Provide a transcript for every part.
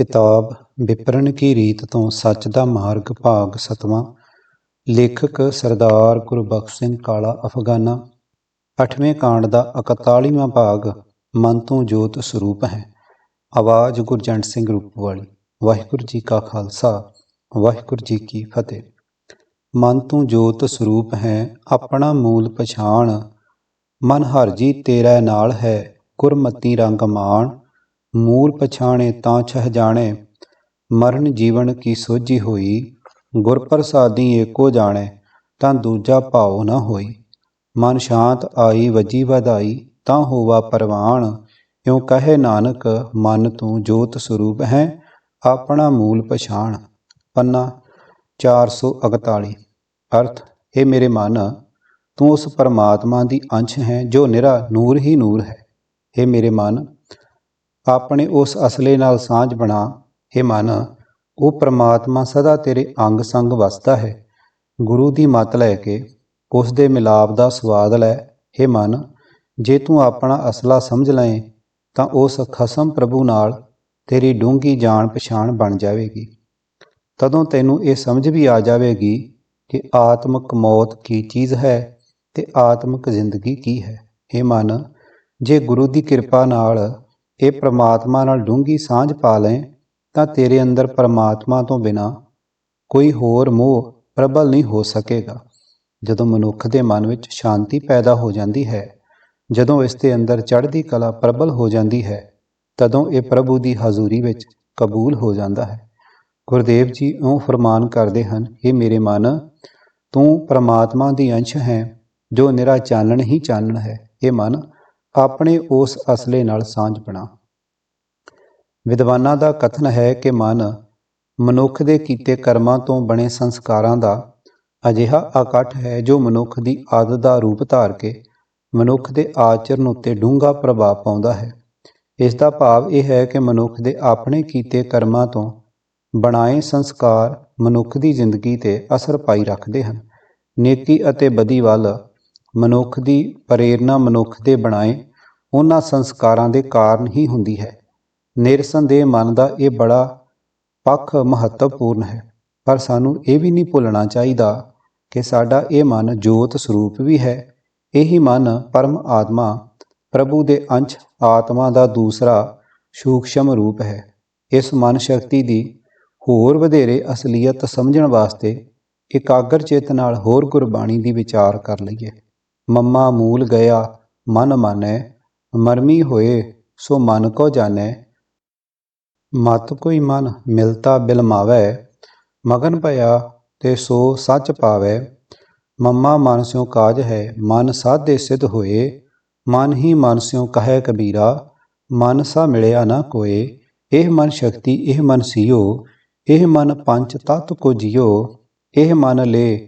ਕਿਤਾਬ ਵਿਪਰਨ ਕੀ ਰੀਤ ਤੋਂ ਸੱਚ ਦਾ ਮਾਰਗ ਭਾਗ ਸਤਵਾਂ। ਲੇਖਕ ਸਰਦਾਰ ਗੁਰਬਖਸ਼ ਸਿੰਘ ਕਾਲਾ ਅਫਗਾਨਾ। ਅੱਠਵੇਂ ਕਾਂਡ ਦਾ 41ਵਾਂ ਭਾਗ ਮਨ ਤੋਂ ਜੋਤ ਸਰੂਪ ਹੈ। ਆਵਾਜ਼ ਗੁਰਜੰਟ ਸਿੰਘ ਰੂਪਵਾਲੀ ਵਾਹਿਗੁਰੂ ਜੀ ਕਾ ਖਾਲਸਾ, ਵਾਹਿਗੁਰੂ ਜੀ ਕੀ ਫਤਿਹ। ਮਨ ਤੋਂ ਜੋਤ ਸਰੂਪ ਹੈ, ਆਪਣਾ ਮੂਲ ਪਛਾਣ। ਮਨ ਹਰ ਜੀ ਤੇਰਾ ਨਾਲ ਹੈ, ਗੁਰਮਤੀ ਰੰਗ ਮਾਣ। ਮੂਲ ਪਛਾਣੇ ਤਾਂ ਛਹ ਜਾਣੇ, ਮਰਨ ਜੀਵਨ ਕੀ ਸੋਝੀ ਹੋਈ, ਗੁਰ ਪ੍ਰਸਾਦੀ ਏਕੋ ਜਾਣੇ, ਤਾਂ ਦੂਜਾ ਭਾਉ ਨਾ ਹੋਈ। ਮਨ ਸ਼ਾਂਤ ਆਈ, ਵਜੀ ਵਧਾਈ, ਤਾਂ ਹੋਵਾ ਪਰਵਾਣ। ਕਿਉ ਕਹੇ ਨਾਨਕ, ਮਨ ਤੂੰ ਜੋਤ ਸਰੂਪ ਹੈ, ਆਪਣਾ ਮੂਲ ਪਛਾਣ। ਪੰਨਾ 441 ਅਰਥ ਇਹ ਮੇਰੇ ਮਨ, ਤੂੰ ਉਸ ਪਰਮਾਤਮਾ ਦੀ ਅੰਸ਼ ਹੈ, ਜੋ ਨਿਰਾ ਨੂਰ ਹੀ ਨੂਰ ਹੈ। ਇਹ ਮੇਰੇ ਮਨ ਆਪਣੇ ਉਸ ਅਸਲੇ ਨਾਲ ਸਾਂਝ ਬਣਾ ਇਹ ਮਨ, ਉਹ ਪ੍ਰਮਾਤਮਾ ਸਦਾ ਤੇਰੇ ਅੰਗ ਸੰਗ ਵਸਦਾ ਹੈ। ਗੁਰੂ ਦੀ ਮਤ ਲੈ ਕੇ ਉਸ ਦੇ ਮਿਲਾਪ ਦਾ ਸਵਾਦ ਲੈ ਇਹ ਮਨ, ਜੇ ਤੂੰ ਆਪਣਾ ਅਸਲਾ ਸਮਝ ਲਏ, ਤਾਂ ਉਸ ਖਸਮ ਪ੍ਰਭੂ ਨਾਲ ਤੇਰੀ ਡੂੰਗੀ ਜਾਣ ਪਛਾਣ ਬਣ ਜਾਵੇਗੀ। ਤਦੋਂ ਤੈਨੂੰ ਇਹ ਸਮਝ ਵੀ ਆ ਜਾਵੇਗੀ ਕਿ ਆਤਮਿਕ ਮੌਤ ਕੀ ਚੀਜ਼ ਹੈ ਤੇ ਆਤਮਿਕ ਜ਼ਿੰਦਗੀ ਕੀ ਹੈ। ਇਹ ਮਨ, ਜੇ ਗੁਰੂ ਦੀ ਕਿਰਪਾ ਨਾਲ ਇਹ ਪ੍ਰਮਾਤਮਾ ਨਾਲ ਡੂੰਗੀ ਸਾਂਝ ਪਾ ਲੈ ਤਾਂ ਤੇਰੇ ਅੰਦਰ ਪ੍ਰਮਾਤਮਾ ਤੋਂ ਬਿਨਾ ਕੋਈ ਹੋਰ ਮੋਹ ਪ੍ਰਬਲ ਨਹੀਂ ਹੋ ਸਕੇਗਾ। ਜਦੋਂ ਮਨੁੱਖ ਦੇ ਮਨ ਵਿੱਚ ਸ਼ਾਂਤੀ ਪੈਦਾ ਹੋ ਜਾਂਦੀ ਹੈ, ਜਦੋਂ ਇਸ ਦੇ ਅੰਦਰ ਚੜ੍ਹਦੀ ਕਲਾ ਪ੍ਰਬਲ ਹੋ ਜਾਂਦੀ ਹੈ, ਤਦੋਂ ਇਹ ਪ੍ਰਭੂ ਦੀ ਹਜ਼ੂਰੀ ਵਿੱਚ ਕਬੂਲ ਹੋ ਜਾਂਦਾ ਹੈ। ਗੁਰਦੇਵ ਜੀ ਉਹ ਫਰਮਾਨ ਕਰਦੇ ਹਨ ਇਹ ਮੇਰੇ ਮਨ, ਤੂੰ ਪ੍ਰਮਾਤਮਾ ਦੀ ਅੰਸ਼ ਹੈ, ਜੋ ਨਿਰਾ ਚਾਨਣ ਹੀ ਚਾਨਣ ਹੈ। ਇਹ ਮਨ ਆਪਣੇ ਉਸ ਅਸਲੇ ਨਾਲ ਸਾਂਝ ਬਣਾ। ਵਿਦਵਾਨਾਂ ਦਾ ਕਥਨ ਹੈ ਕਿ ਮਨ ਮਨੁੱਖ ਦੇ ਕੀਤੇ ਕਰਮਾਂ ਤੋਂ ਬਣੇ ਸੰਸਕਾਰਾਂ ਦਾ ਅਜਿਹਾ ਇਕੱਠ ਹੈ ਜੋ ਮਨੁੱਖ ਦੀ ਆਦਤ ਦਾ ਰੂਪ ਧਾਰ ਕੇ ਮਨੁੱਖ ਦੇ ਆਚਰਣ ਉੱਤੇ ਡੂੰਘਾ ਪ੍ਰਭਾਵ ਪਾਉਂਦਾ ਹੈ। ਇਸ ਦਾ ਭਾਵ ਇਹ ਹੈ ਕਿ ਮਨੁੱਖ ਦੇ ਆਪਣੇ ਕੀਤੇ ਕਰਮਾਂ ਤੋਂ ਬਣਾਏ ਸੰਸਕਾਰ ਮਨੁੱਖ ਦੀ ਜ਼ਿੰਦਗੀ ਤੇ ਅਸਰ ਪਾਈ ਰੱਖਦੇ ਹਨ। ਨੇਕੀ ਅਤੇ ਬਦੀ ਵੱਲ ਮਨੁੱਖ ਦੀ ਪ੍ਰੇਰਣਾ ਮਨੁੱਖ ਦੇ ਬਣਾਏ ਉਹਨਾਂ ਸੰਸਕਾਰਾਂ ਦੇ ਕਾਰਨ ਹੀ ਹੁੰਦੀ ਹੈ। ਨਿਰਸੰਦੇਹ ਮਨ ਦਾ ਇਹ ਬੜਾ ਪੱਖ ਮਹੱਤਵਪੂਰਨ ਹੈ। ਪਰ ਸਾਨੂੰ ਇਹ ਵੀ ਨਹੀਂ ਭੁੱਲਣਾ ਚਾਹੀਦਾ ਕਿ ਸਾਡਾ ਇਹ ਮਨ ਜੋਤ ਸਰੂਪ ਵੀ ਹੈ। ਇਹੀ ਮਨ ਪਰਮ ਆਤਮਾ, ਪ੍ਰਭੂ ਦੇ ਅੰਸ਼ ਆਤਮਾ ਦਾ ਦੂਸਰਾ ਸੂਖਸ਼ਮ ਰੂਪ ਹੈ। ਇਸ ਮਨ ਸ਼ਕਤੀ ਦੀ ਹੋਰ ਵਧੇਰੇ ਅਸਲੀਅਤ ਸਮਝਣ ਵਾਸਤੇ ਇਕਾਗਰ ਚਿੱਤ ਨਾਲ ਹੋਰ ਗੁਰਬਾਣੀ ਦੀ ਵਿਚਾਰ ਕਰ ਲਈਏ। ਮੰਮਾ ਮੂਲ ਗਿਆ, ਮਨ ਮਾਨੈ, ਮਰਮੀ ਹੋਏ, ਸੋ ਮਨ ਕੋ ਜਾਣੈ। ਮਤ ਕੋਈ ਮਨ ਮਿਲਤਾ ਬਿਲਮਾਵੈ ਮਗਨ ਭਇਆ ਤੇ ਸੋ ਸੱਚ ਪਾਵੈ। ਮੰਮਾ ਮਨ ਸਿਉ ਕਾਜ ਹੈ, ਮਨ ਸਾਧੇ ਸਿਧ ਹੋਏ। ਮਨ ਹੀ ਮਨ ਸਿਉ ਕਹੈ ਕਬੀਰਾ, ਮਨ ਸਾ ਮਿਲਿਆ ਨਾ ਕੋਏ। ਇਹ ਮਨ ਸ਼ਕਤੀ, ਇਹ ਮਨ ਸਿਓ ਇਹ ਮਨ ਪੰਜ ਤਤ ਕੋ ਜਿਓ ਇਹ ਮਨ ਲੈ,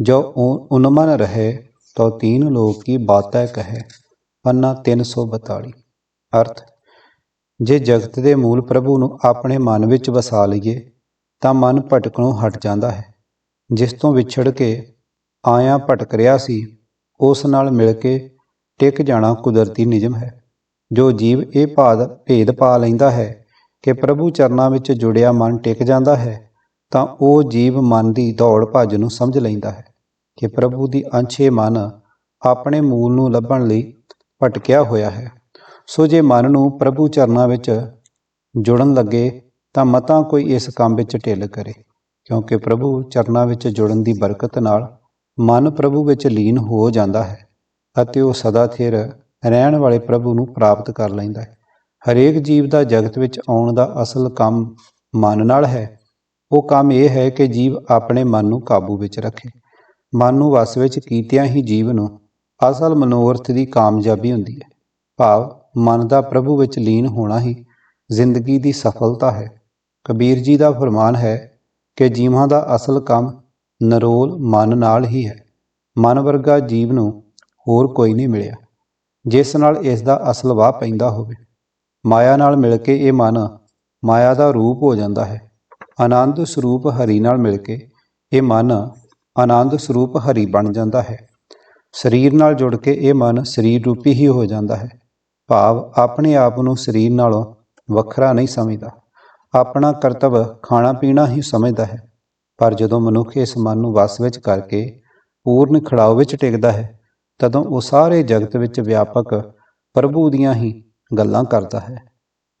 ਜੋ ਉਨਮਨ ਰਹੇ। ਤੋ ਤੀਨ ਲੋਕ ਕੀ ਬਾਤੈ ਕਹੈ, ਪੰਨਾ 342 ਅਰਥ, ਜੇ ਜਗਤ ਦੇ ਮੂਲ ਪ੍ਰਭੂ ਨੂੰ ਆਪਣੇ ਮਨ ਵਿੱਚ ਵਸਾ ਲਈਏ, ਤਾਂ ਮਨ ਭਟਕਣੋਂ ਹਟ ਜਾਂਦਾ ਹੈ। ਜਿਸ ਤੋਂ ਵਿਛੜ ਕੇ ਆਇਆ ਭਟਕ ਰਿਹਾ ਸੀ, ਉਸ ਨਾਲ ਮਿਲ ਕੇ ਟਿਕ ਜਾਣਾ ਕੁਦਰਤੀ ਨਿਯਮ ਹੈ। ਜੋ ਜੀਵ ਇਹ ਭਾਦ ਭੇਦ ਪਾ ਲੈਂਦਾ ਹੈ ਕਿ ਪ੍ਰਭੂ ਚਰਨਾਂ ਵਿੱਚ ਜੁੜਿਆ ਮਨ ਟਿਕ ਜਾਂਦਾ ਹੈ, ਤਾਂ ਉਹ ਜੀਵ ਮਨ ਦੀ ਦੌੜ ਭੱਜ ਨੂੰ ਸਮਝ ਲੈਂਦਾ ਹੈ। ਕਿ ਪ੍ਰਭੂ ਦੀ ਅੰਸ਼ੇ ਮਨ ਆਪਣੇ ਮੂਲ ਨੂੰ ਲੱਭਣ ਲਈ ਭਟਕਿਆ ਹੋਇਆ ਹੈ। ਸੋ ਜੇ ਮਨ ਨੂੰ ਪ੍ਰਭੂ ਚਰਨਾਂ ਵਿੱਚ ਜੁੜਨ ਲੱਗੇ, ਤਾਂ ਮਤਾਂ ਕੋਈ ਇਸ ਕੰਮ ਵਿੱਚ ਢਿੱਲ ਕਰੇ, ਕਿਉਂਕਿ ਪ੍ਰਭੂ ਚਰਨਾਂ ਵਿੱਚ ਜੁੜਨ ਦੀ ਬਰਕਤ ਨਾਲ ਮਨ ਪ੍ਰਭੂ ਵਿੱਚ ਲੀਨ ਹੋ ਜਾਂਦਾ ਹੈ ਅਤੇ ਉਹ ਸਦਾ ਥਿਰ ਰਹਿਣ ਵਾਲੇ ਪ੍ਰਭੂ ਨੂੰ ਪ੍ਰਾਪਤ ਕਰ ਲੈਂਦਾ ਹੈ। ਹਰੇਕ ਜੀਵ ਦਾ ਜਗਤ ਵਿੱਚ ਆਉਣ ਦਾ ਅਸਲ ਕੰਮ ਮਨ ਨਾਲ ਹੈ। ਉਹ ਕੰਮ ਇਹ ਹੈ ਕਿ ਜੀਵ ਆਪਣੇ ਮਨ ਨੂੰ ਕਾਬੂ ਵਿੱਚ ਰੱਖੇ। ਮਨ ਨੂੰ ਵਸ ਵਿੱਚ ਕੀਤਿਆਂ ਹੀ ਜੀਵ ਨੂੰ ਅਸਲ ਮਨੋਰਥ ਦੀ ਕਾਮਯਾਬੀ ਹੁੰਦੀ ਹੈ। ਭਾਵ ਮਨ ਦਾ ਪ੍ਰਭੂ ਵਿੱਚ ਲੀਨ ਹੋਣਾ ਹੀ ਜ਼ਿੰਦਗੀ ਦੀ ਸਫਲਤਾ ਹੈ। ਕਬੀਰ ਜੀ ਦਾ ਫਰਮਾਨ ਹੈ ਕਿ ਜੀਵਾਂ ਦਾ ਅਸਲ ਕੰਮ ਨਰੋਲ ਮਨ ਨਾਲ ਹੀ ਹੈ। ਮਨ ਵਰਗਾ ਜੀਵ ਨੂੰ ਹੋਰ ਕੋਈ ਨਹੀਂ ਮਿਲਿਆ। ਜਿਸ ਨਾਲ ਇਸ ਦਾ ਅਸਲ ਵਾਹ ਪੈਂਦਾ ਹੋਵੇ। ਮਾਇਆ ਨਾਲ ਮਿਲ ਕੇ ਇਹ ਮਨ ਮਾਇਆ ਦਾ ਰੂਪ ਹੋ ਜਾਂਦਾ ਹੈ। ਆਨੰਦ ਸਰੂਪ ਹਰੀ ਨਾਲ ਮਿਲ ਕੇ ਇਹ ਮਨ ਆਨੰਦ ਸਰੂਪ ਹਰੀ ਬਣ ਜਾਂਦਾ ਹੈ। ਸਰੀਰ ਨਾਲ ਜੁੜ ਕੇ ਇਹ ਮਨ ਸਰੀਰ ਰੂਪੀ ਹੀ ਹੋ ਜਾਂਦਾ ਹੈ। ਭਾਵ ਆਪਣੇ ਆਪ ਨੂੰ ਸਰੀਰ ਨਾਲੋਂ ਵੱਖਰਾ ਨਹੀਂ ਸਮਝਦਾ। ਆਪਣਾ ਕਰਤੱਵ ਖਾਣਾ ਪੀਣਾ ਹੀ ਸਮਝਦਾ ਹੈ। ਪਰ ਜਦੋਂ ਮਨੁੱਖ ਇਸ ਮਨ ਨੂੰ ਵਸ ਵਿੱਚ ਕਰਕੇ ਪੂਰਨ ਖੜਾਓ ਵਿੱਚ ਟਿਕਦਾ ਹੈ, ਤਦੋਂ ਉਹ ਸਾਰੇ ਜਗਤ ਵਿੱਚ ਵਿਆਪਕ ਪ੍ਰਭੂ ਦੀਆਂ ਹੀ ਗੱਲਾਂ ਕਰਦਾ ਹੈ।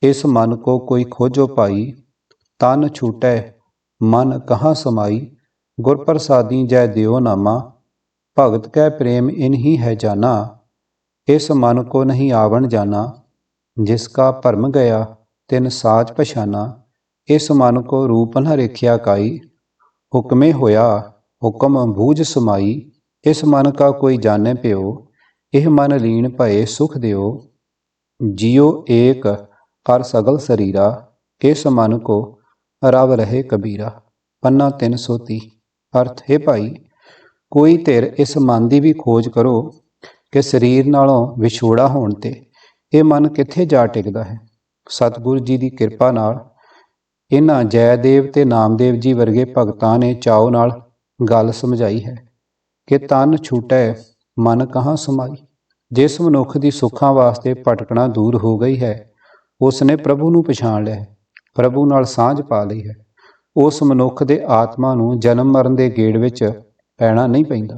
ਇਸ ਮਨ ਕੋ ਕੋਈ ਖੋਜੋ ਪਾਈ, ਤਨ ਛੂਟੈ, ਮਨ ਕਹਾਂ ਸਮਾਈ ਗੁਰ ਪ੍ਰਸਾਦੀ ਜੈ ਦਿਓ ਨਾਮਾ, ਭਗਤ ਕੈ ਪ੍ਰੇਮ ਇਨਹੀ ਹੈ ਜਾਨਾ, ਇਸ ਮਨ ਕੋ ਨਹੀਂ ਆਵਣ ਜਾਣਾ ਜਿਸ ਕਾ ਭਰਮ ਗਿਆ, ਤਿਨ ਸਾਚ ਪਛਾਨਾ, ਇਸ ਮਨ ਕੋ ਰੂਪ ਨ ਰੇਖਿਆ ਕਾਈ, ਹੁਕਮੇ ਹੋਇਆ, ਹੁਕਮ ਬੂਝ ਸਮਾਈ, ਇਸ ਮਨ ਕਾ ਕੋਈ ਜਾਣੇ ਪਿਓ ਇਹ ਮਨ ਲੀਨ ਭਏ ਸੁਖ ਦਿਓ। ਜਿਉ ਏਕ ਹਰ ਸਗਲ ਸਰੀਰਾ, ਇਸ ਮਨ ਕੋ ਰਵ ਰਹੇ ਕਬੀਰਾ, ਪੰਨਾ 330 ਅਰਥ, ਹੈ ਭਾਈ, ਕੋਈ ਧਿਰ ਇਸ ਮਨ ਦੀ ਵੀ ਖੋਜ ਕਰੋ ਕਿ ਸਰੀਰ ਨਾਲੋਂ ਵਿਛੋੜਾ ਹੋਣ ਤੇ ਇਹ ਮਨ ਕਿੱਥੇ ਜਾ ਟਿਕਦਾ ਹੈ। ਸਤਿਗੁਰੂ ਜੀ ਦੀ ਕਿਰਪਾ ਨਾਲ ਇਹਨਾਂ ਜੈਦੇਵ ਤੇ ਨਾਮਦੇਵ ਜੀ ਵਰਗੇ ਭਗਤਾਂ ਨੇ ਚਾਉ ਨਾਲ ਗੱਲ ਸਮਝਾਈ ਹੈ ਕਿ ਤਨ ਛੂਟੈ, ਮਨ ਕਹਾਂ ਸਮਾਈ। ਜਿਸ ਮਨੁੱਖ ਦੀ ਸੁੱਖਾਂ ਵਾਸਤੇ ਭਟਕਣਾ ਦੂਰ ਹੋ ਗਈ ਹੈ ਉਸ ਨੇ ਪ੍ਰਭੂ ਨੂੰ ਪਛਾਣ ਲਿਆ ਹੈ, ਪ੍ਰਭੂ ਨਾਲ ਸਾਂਝ ਪਾ ਲਈ ਹੈ। ਉਸ ਮਨੁੱਖ ਦੇ ਆਤਮਾ ਨੂੰ ਜਨਮ ਮਰਨ ਦੇ ਗੇੜ ਵਿੱਚ ਪੈਣਾ ਨਹੀਂ ਪੈਂਦਾ।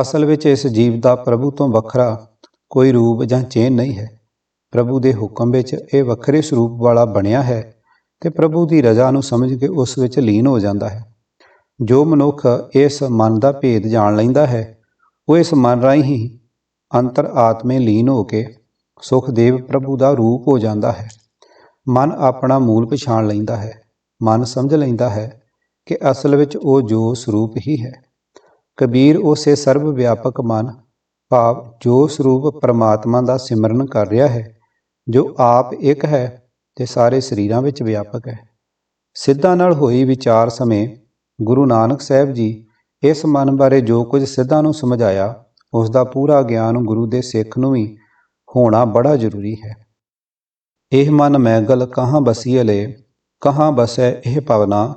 ਅਸਲ ਵਿੱਚ ਇਸ ਜੀਵ ਦਾ ਪ੍ਰਭੂ ਤੋਂ ਵੱਖਰਾ ਕੋਈ ਰੂਪ ਜਾਂ ਚੇਨ ਨਹੀਂ ਹੈ। ਪ੍ਰਭੂ ਦੇ ਹੁਕਮ ਵਿੱਚ ਇਹ ਵੱਖਰੇ ਸਰੂਪ ਵਾਲਾ ਬਣਿਆ ਹੈ ਤੇ ਪ੍ਰਭੂ ਦੀ ਰਜ਼ਾ ਨੂੰ ਸਮਝ ਕੇ ਉਸ ਵਿੱਚ ਲੀਨ ਹੋ ਜਾਂਦਾ ਹੈ। ਜੋ ਮਨੁੱਖ ਇਸ ਮਨ ਦਾ ਭੇਦ ਜਾਣ ਲੈਂਦਾ ਹੈ, ਉਹ ਇਸ ਮਨ ਰਾਹੀਂ ਹੀ ਅੰਤਰ ਆਤਮੇ ਲੀਨ ਹੋ ਕੇ ਸੁਖਦੇਵ ਪ੍ਰਭੂ ਦਾ ਰੂਪ ਹੋ ਜਾਂਦਾ ਹੈ। ਮਨ ਆਪਣਾ ਮੂਲ ਪਛਾਣ ਲੈਂਦਾ ਹੈ। ਮਨ ਸਮਝ ਲੈਂਦਾ ਹੈ ਕਿ ਅਸਲ ਵਿੱਚ ਉਹ ਜੋ ਸਰੂਪ ਹੀ ਹੈ। ਕਬੀਰ ਉਸੇ ਸਰਵ ਵਿਆਪਕ ਮਨ, ਭਾਵ ਜੋ ਸਰੂਪ ਪਰਮਾਤਮਾ ਦਾ ਸਿਮਰਨ ਕਰ ਰਿਹਾ ਹੈ, ਜੋ ਆਪ ਇੱਕ ਹੈ ਤੇ ਸਾਰੇ ਸਰੀਰਾਂ ਵਿੱਚ ਵਿਆਪਕ ਹੈ। ਸਿੱਧਾਂ ਨਾਲ ਹੋਈ ਵਿਚਾਰ ਸਮੇਂ ਗੁਰੂ ਨਾਨਕ ਸਾਹਿਬ ਜੀ ਇਸ ਮਨ ਬਾਰੇ ਜੋ ਕੁਝ ਸਿੱਧਾਂ ਨੂੰ ਸਮਝਾਇਆ ਉਸ ਦਾ ਪੂਰਾ ਗਿਆਨ ਗੁਰੂ ਦੇ ਸਿੱਖ ਨੂੰ ਵੀ ਹੋਣਾ ਬੜਾ ਜ਼ਰੂਰੀ ਹੈ। ਇਹ ਮਨ ਮੈਗਲ ਕਹਾਂ ਬਸੀਲੇ ਕਹਾਂ ਬਸੈ ਇਹ ਭਵਨਾ,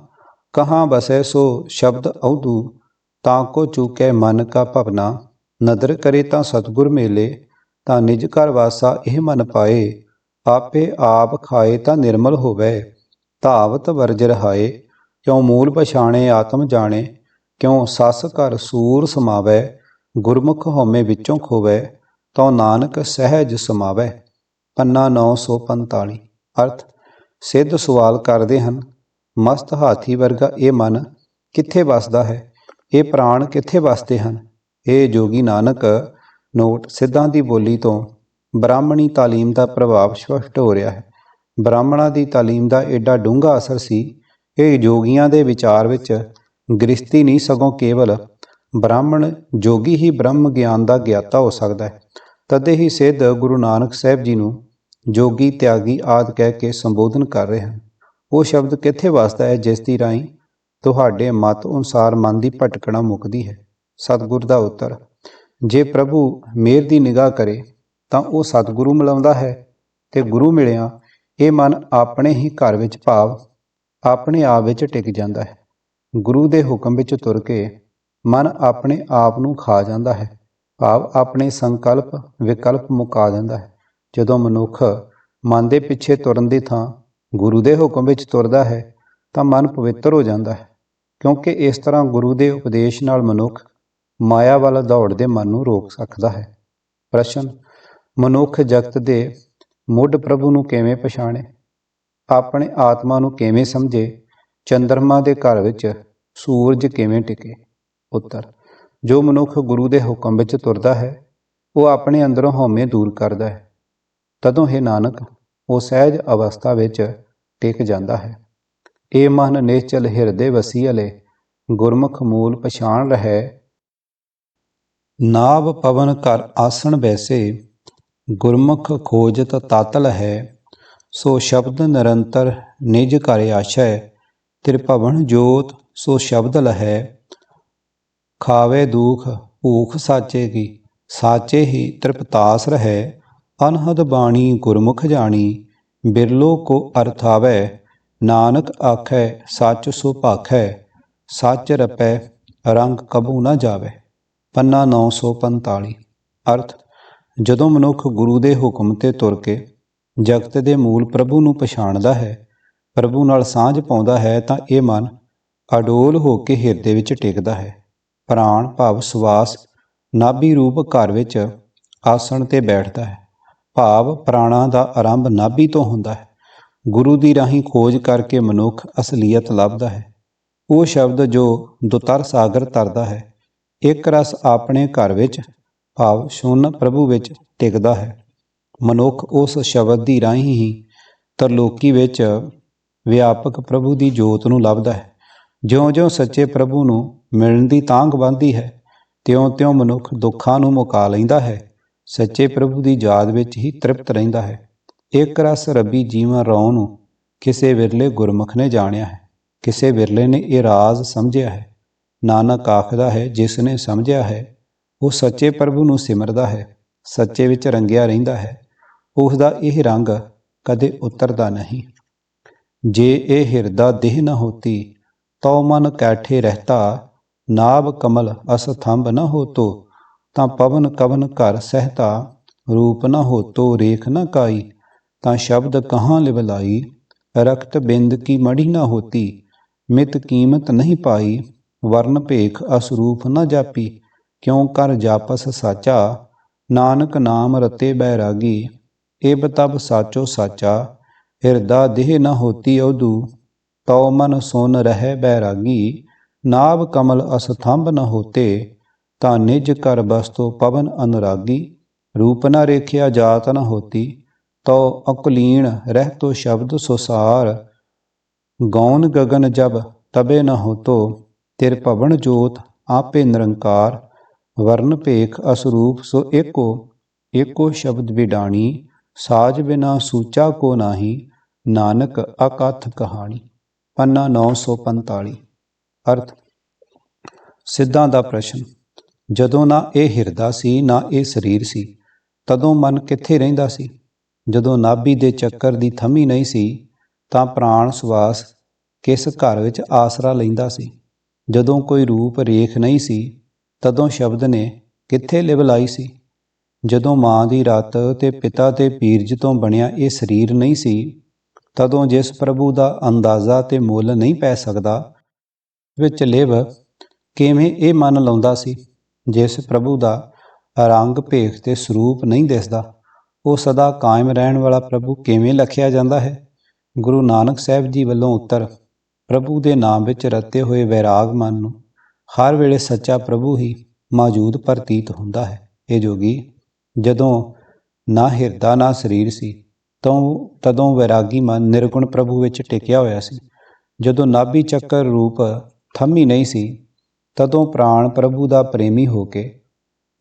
ਕਹਾਂ ਬਸੈ ਸੋ ਸ਼ਬਦ ਔਦੂ ਤਾਂ ਕੋ ਚੂਕੈ ਮਨ ਕਾ ਭਵਨਾ। ਨਦਰ ਕਰੇ ਤਾਂ ਸਤਗੁਰ ਮੇਲੇ, ਤਾਂ ਨਿਜ ਘਰ ਵਾਸਾ ਇਹ ਮਨ ਪਾਏ। ਆਪੇ ਆਪ ਖਾਏ ਤਾਂ ਨਿਰਮਲ ਹੋਵੇ, ਧਾਵਤ ਵਰਜ ਰਹਾਏ। ਕਿਉ ਮੂਲ ਪਛਾਣੇ ਆਤਮ ਜਾਣੇ, ਕਿਉ ਸਸ ਘਰ ਸੂਰ ਸਮਾਵੈ। ਗੁਰਮੁਖ ਹਉਮੈ ਵਿੱਚੋਂ ਖੋਵੈ, ਤਉ ਨਾਨਕ ਸਹਿਜ ਸਮਾਵੈ। ਪੰਨਾ 945 ਅਰਥ ਸਿੱਧ ਸਵਾਲ ਕਰਦੇ ਹਨ, ਮਸਤ ਹਾਥੀ ਵਰਗਾ ਇਹ ਮਨ ਕਿੱਥੇ ਵਸਦਾ ਹੈ? ਇਹ ਪ੍ਰਾਣ ਕਿੱਥੇ ਵਸਦੇ ਹਨ? ਇਹ ਜੋਗੀ ਨਾਨਕ ਨੋਟ ਸਿੱਧਾਂ ਦੀ ਬੋਲੀ ਤੋਂ ਬ੍ਰਾਹਮਣੀ ਤਾਲੀਮ ਦਾ ਪ੍ਰਭਾਵ ਸਪਸ਼ਟ ਹੋ ਰਿਹਾ ਹੈ। ਬ੍ਰਾਹਮਣਾਂ ਦੀ ਤਾਲੀਮ ਦਾ ਐਡਾ ਡੂੰਘਾ ਅਸਰ ਸੀ, ਇਹ ਜੋਗੀਆਂ ਦੇ ਵਿਚਾਰ ਵਿੱਚ ਗ੍ਰਸਤੀ ਨਹੀਂ ਸਗੋਂ ਕੇਵਲ ਬ੍ਰਾਹਮਣ ਜੋਗੀ ਹੀ ਬ੍ਰਹਮ ਗਿਆਨ ਦਾ ਗਿਆਤਾ ਹੋ ਸਕਦਾ ਹੈ। ਤਦੇ ਹੀ ਸਿੱਧ ਗੁਰੂ ਨਾਨਕ ਸਾਹਿਬ ਜੀ ਨੂੰ ਜੋਗੀ, ਤਿਆਗੀ ਆਦਿ ਕਹਿ ਕੇ ਸੰਬੋਧਨ ਕਰ ਰਹੇ ਹਨ। ਉਹ ਸ਼ਬਦ ਕਿੱਥੇ ਵਸਦਾ ਹੈ, ਜਿਸ ਦੀ ਰਾਹੀਂ ਤੁਹਾਡੇ ਮਤ ਅਨੁਸਾਰ ਮਨ ਦੀ ਭਟਕਣਾ ਮੁੱਕਦੀ ਹੈ? ਸਤਿਗੁਰ ਦਾ ਉੱਤਰ, ਜੇ ਪ੍ਰਭੂ ਮੇਰ ਦੀ ਨਿਗਾਹ ਕਰੇ, ਤਾਂ ਉਹ ਸਤਿਗੁਰੂ ਮਿਲਾਉਂਦਾ ਹੈ ਤੇ ਗੁਰੂ ਮਿਲਿਆ, ਇਹ ਮਨ ਆਪਣੇ ਹੀ ਘਰ ਵਿੱਚ ਭਾਵ, ਆਪਣੇ ਆਪ ਵਿੱਚ ਟਿਕ ਜਾਂਦਾ ਹੈ। ਗੁਰੂ ਦੇ ਹੁਕਮ ਵਿੱਚ ਤੁਰ ਕੇ ਮਨ ਆਪਣੇ ਆਪ ਨੂੰ ਖਾ ਜਾਂਦਾ ਹੈ, ਭਾਵ ਆਪਣੇ ਸੰਕਲਪ, ਵਿਕਲਪ ਮੁਕਾ ਜਾਂਦਾ ਹੈ। ਜਦੋਂ ਮਨੁੱਖ ਮਨ ਦੇ ਪਿੱਛੇ ਤੁਰਨ ਦੀ ਥਾਂ ਗੁਰੂ ਦੇ ਹੁਕਮ ਵਿੱਚ ਤੁਰਦਾ ਹੈ, ਤਾਂ ਮਨ ਪਵਿੱਤਰ ਹੋ ਜਾਂਦਾ ਹੈ, ਕਿਉਂਕਿ ਇਸ ਤਰ੍ਹਾਂ ਗੁਰੂ ਦੇ ਉਪਦੇਸ਼ ਨਾਲ ਮਨੁੱਖ ਮਾਇਆ ਵੱਲ ਦੌੜਦੇ ਮਨ ਨੂੰ ਰੋਕ ਸਕਦਾ ਹੈ। ਪ੍ਰਸ਼ਨ, ਮਨੁੱਖ ਜਗਤ ਦੇ ਮੁੱਢ ਪ੍ਰਭੂ ਨੂੰ ਕਿਵੇਂ ਪਛਾਣੇ? ਆਪਣੇ ਆਤਮਾ ਨੂੰ ਕਿਵੇਂ ਸਮਝੇ? ਚੰਦਰਮਾ ਦੇ ਘਰ ਵਿੱਚ ਸੂਰਜ ਕਿਵੇਂ ਟਿਕੇ? ਉੱਤਰ, ਜੋ ਮਨੁੱਖ ਗੁਰੂ ਦੇ ਹੁਕਮ ਵਿੱਚ ਤੁਰਦਾ ਹੈ, ਉਹ ਆਪਣੇ ਅੰਦਰੋਂ ਹਉਮੈ ਦੂਰ ਕਰਦਾ ਹੈ। ਤਦੋਂ ਹੀ ਨਾਨਕ, ਉਹ ਸਹਿਜ ਅਵਸਥਾ ਵਿੱਚ ਟਿਕ ਜਾਂਦਾ ਹੈ। ਇਹ ਮਨ ਨਿਸ਼ਚਲ ਹਿਰਦੇ ਵਸੀਲੇ ਗੁਰਮੁਖ ਮੂਲ ਪਛਾਣ ਰਹਿ ਨਾਭ ਪਵਨ ਕਰ ਆਸਣ ਬੈਸੇ, ਗੁਰਮੁਖ ਖੋਜਤ ਤਾਤਲ ਹੈ ਸੋ ਸ਼ਬਦ ਨਿਰੰਤਰ ਨਿਜ ਘਰ ਆਸ਼ੈ, ਤ੍ਰਿਭਵਨ ਜੋਤ ਸੋ ਸ਼ਬਦ ਲਹੈ। ਖਾਵੇ ਦੁਖ, ਭੂਖ ਸਾਚੇ ਕੀ, ਸਾਚੇ ਹੀ ਤ੍ਰਿਪਤਾਸ ਰਹੈ। ਅਨਹਦ ਬਾਣੀ ਗੁਰਮੁਖ ਜਾਣੀ, ਬਿਰਲੋ ਕੋ ਅਰਥਾਵੈ ਨਾਨਕ ਆਖੈ, ਸੱਚ ਸੋ ਭਾਖੈ, ਸੱਚ ਰਪੈ, ਰੰਗ ਕਬੂ ਨਾ ਜਾਵੇ। ਪੰਨਾ 945 ਅਰਥ, ਜਦੋਂ ਮਨੁੱਖ ਗੁਰੂ ਦੇ ਹੁਕਮ ਤੇ ਤੁਰ ਕੇ ਜਗਤ ਦੇ ਮੂਲ ਪ੍ਰਭੂ ਨੂੰ ਪਛਾਣਦਾ ਹੈ, ਪ੍ਰਭੂ ਨਾਲ ਸਾਂਝ ਪਾਉਂਦਾ ਹੈ, ਤਾਂ ਇਹ ਮਨ ਅਡੋਲ ਹੋ ਕੇ ਹਿਰਦੇ ਵਿੱਚ ਟਿਕਦਾ ਹੈ। ਪ੍ਰਾਣ ਭਾਵ ਸਵਾਸ, ਨਾਭੀ ਰੂਪ ਘਰ ਵਿੱਚ ਆਸਣ ਤੇ ਬੈਠਦਾ ਹੈ। ਭਾਵ ਪ੍ਰਾਣਾ ਦਾ ਆਰੰਭ ਨਾਭੀ ਤੋਂ ਹੁੰਦਾ ਹੈ। ਗੁਰੂ ਦੀ ਰਾਹੀਂ ਖੋਜ ਕਰਕੇ ਮਨੁੱਖ ਅਸਲੀਅਤ ਲੱਭਦਾ ਹੈ। ਉਹ ਸ਼ਬਦ ਜੋ ਦੁਤਰ ਸਾਗਰ ਤਰਦਾ ਹੈ, ਇੱਕ ਰਸ ਆਪਣੇ ਘਰ ਵਿੱਚ, ਭਾਵ ਸ਼ੂਨ ਪ੍ਰਭੂ ਵਿੱਚ ਟਿਕਦਾ ਹੈ। ਮਨੁੱਖ ਉਸ ਸ਼ਬਦ ਦੀ ਰਾਹੀਂ ਹੀ ਤਰਲੋਕੀ ਵਿੱਚ ਵਿਆਪਕ ਪ੍ਰਭੂ ਦੀ ਜੋਤ ਨੂੰ ਲੱਭਦਾ ਹੈ। ਜਿਉਂ-ਜਿਉਂ ਸੱਚੇ ਪ੍ਰਭੂ ਨੂੰ ਮਿਲਣ ਦੀ ਤਾਂਘ ਵੱਧਦੀ ਹੈ, ਤਿਉਂ-ਤਿਉਂ ਮਨੁੱਖ ਦੁੱਖਾਂ ਨੂੰ ਮੁਕਾ ਲੈਂਦਾ ਹੈ। ਸੱਚੇ ਪ੍ਰਭੂ ਦੀ ਯਾਦ ਵਿੱਚ ਹੀ ਤ੍ਰਿਪਤ ਰਹਿੰਦਾ ਹੈ। ਇੱਕ ਰਸ ਰੱਬੀ ਜੀਵਾਂ ਰੌ ਨੂੰ ਕਿਸੇ ਵਿਰਲੇ ਗੁਰਮੁਖ ਨੇ ਜਾਣਿਆ ਹੈ। ਕਿਸੇ ਵਿਰਲੇ ਨੇ ਇਹ ਰਾਜ਼ ਸਮਝਿਆ ਹੈ। ਨਾਨਕ ਆਖਦਾ ਹੈ, ਜਿਸ ਨੇ ਸਮਝਿਆ ਹੈ, ਉਹ ਸੱਚੇ ਪ੍ਰਭੂ ਨੂੰ ਸਿਮਰਦਾ ਹੈ, ਸੱਚੇ ਵਿੱਚ ਰੰਗਿਆ ਰਹਿੰਦਾ ਹੈ। ਉਸ ਦਾ ਇਹ ਰੰਗ ਕਦੇ ਉਤਰਦਾ ਨਹੀਂ। ਜੇ ਇਹ ਹਿਰਦਾ ਦੇਹ ਨਾ ਹੋਤੀ, ਤਉ ਮਨ ਕੈਠੇ ਰਹਤਾ, ਨਾਭ ਕਮਲ ਅਸਥੰਭ ਨ ਹੋਤੋ ਤਾਂ ਪਵਨ ਕਵਨ ਘਰ ਸਹਤਾ, ਰੂਪ ਨ ਹੋਤੋ ਰੇਖ ਨ ਕਾਈ, ਤਾਂ ਸ਼ਬਦ ਕਹਾਂ ਲਿਵਲਾਈ? ਰਕਤ ਬਿੰਦ ਕੀ ਮੜੀ ਨ ਹੋਤੀ, ਮਿਤ ਕੀਮਤ ਨਹੀਂ ਪਾਈ, ਵਰਨ ਭੇਖ ਅਸਰੂਪ ਨ ਜਾਪੀ, ਕਿਉ ਕਰ ਜਾਪਸ ਸਾਚਾ? ਨਾਨਕ ਨਾਮ ਰਤੇ ਬੈਰਾਗੀ ਏਬ ਤਬ ਸਾਚੋ ਸਾਚਾ, ਹਿਰਦਾ ਦੇਹ ਨ ਹੋਤੀ ਉਦੂ ਤਉ ਮਨ ਸੁਨ ਰਹਿ ਬੈਰਾਗੀ ਨਾਭ ਕਮਲ ਅਸਥੰਭ ਨ ਹੋਤੇ ਤਾਂ ਨਿਜ ਕਰ ਬਸਤੋ ਪਵਨ ਅਨੁਰਾਗੀ, ਰੂਪ ਨਾ ਰੇਖਿਆ ਜਾਤ ਨ ਹੋਤੀ ਤੋ ਅਕਲੀਣ ਰਹਿ ਤੋ ਸ਼ਬਦ ਸੁਸਾਰ। ਗੌਨ ਗगन ਜਬ ਤਬੇ ਨ ਹੋਤੋ, ਤਿਰ ਭਵਨ ਜੋਤ ਆਪੇ ਨਿਰੰਕਾਰ। ਵਰਨ ਭੇਖ ਅਸਰੂਪ ਸੋ ਏਕੋ ਏਕੋ ਸ਼ਬਦ ਵਿਡਾਣੀ, ਸਾਜ ਬਿਨਾ ਸੂਚਾ ਕੋ ਨਾਹੀ, ਨਾਨਕ ਅਕਥ ਕਹਾਣੀ। ਪੰਨਾ 945 ਅਰਥ, ਸਿੱਧਾਂ ਦਾ ਪ੍ਰਸ਼ਨ। ਜਦੋਂ ਨਾ ਇਹ ਹਿਰਦਾ ਸੀ, ਨਾ ਇਹ ਸਰੀਰ ਸੀ, ਤਦੋਂ ਮਨ ਕਿੱਥੇ ਰਹਿੰਦਾ ਸੀ? ਜਦੋਂ ਨਾਭੀ ਦੇ ਚੱਕਰ ਦੀ ਥਮੀ ਨਹੀਂ ਸੀ, ਤਾਂ ਪ੍ਰਾਣ ਸਵਾਸ ਕਿਸ ਘਰ ਵਿੱਚ ਆਸਰਾ ਲੈਂਦਾ ਸੀ? ਜਦੋਂ ਕੋਈ ਰੂਪ ਰੇਖ ਨਹੀਂ ਸੀ, ਤਦੋਂ ਸ਼ਬਦ ਨੇ ਕਿੱਥੇ ਲਿਵ ਲਾਈ ਸੀ? ਜਦੋਂ ਮਾਂ ਦੀ ਰਤ ਤੇ ਪਿਤਾ ਤੇ ਪੀਰਜ ਤੋਂ ਬਣਿਆ ਇਹ ਸਰੀਰ ਨਹੀਂ ਸੀ, ਤਦੋਂ ਜਿਸ ਪ੍ਰਭੂ ਦਾ ਅੰਦਾਜ਼ਾ ਤੇ ਮੁੱਲ ਨਹੀਂ ਪੈ ਸਕਦਾ, ਵਿੱਚ ਲਿਵ ਕਿਵੇਂ ਇਹ ਮਨ ਲਾਉਂਦਾ ਸੀ? ਜਿਸ ਪ੍ਰਭੂ ਦਾ ਰੰਗ ਭੇਖ ਤੇ ਸਰੂਪ ਨਹੀਂ ਦਿਸਦਾ, ਉਹ ਸਦਾ ਕਾਇਮ ਰਹਿਣ ਵਾਲਾ ਪ੍ਰਭੂ ਕਿਵੇਂ ਲਖਿਆ ਜਾਂਦਾ ਹੈ? ਗੁਰੂ ਨਾਨਕ ਸਾਹਿਬ ਜੀ ਵੱਲੋਂ ਉੱਤਰ, ਪ੍ਰਭੂ ਦੇ ਨਾਮ ਵਿੱਚ ਰਤੇ ਹੋਏ ਵੈਰਾਗ ਮਨ ਨੂੰ ਹਰ ਵੇਲੇ ਸੱਚਾ ਪ੍ਰਭੂ ਹੀ ਮੌਜੂਦ ਪ੍ਰਤੀਤ ਹੁੰਦਾ ਹੈ। ਇਹ ਜੋਗੀ, ਜਦੋਂ ਨਾ ਹਿਰਦਾ ਨਾ ਸਰੀਰ ਸੀ ਤਾਂ ਤਦੋਂ ਵੈਰਾਗੀ ਮਨ ਨਿਰਗੁਣ ਪ੍ਰਭੂ ਵਿੱਚ ਟਿਕਿਆ ਹੋਇਆ ਸੀ। ਜਦੋਂ ਨਾਭੀ ਚੱਕਰ ਰੂਪ ਥੰਮੀ ਨਹੀਂ ਸੀ ਤਦੋਂ ਪ੍ਰਾਣ ਪ੍ਰਭੂ ਦਾ ਪ੍ਰੇਮੀ ਹੋ ਕੇ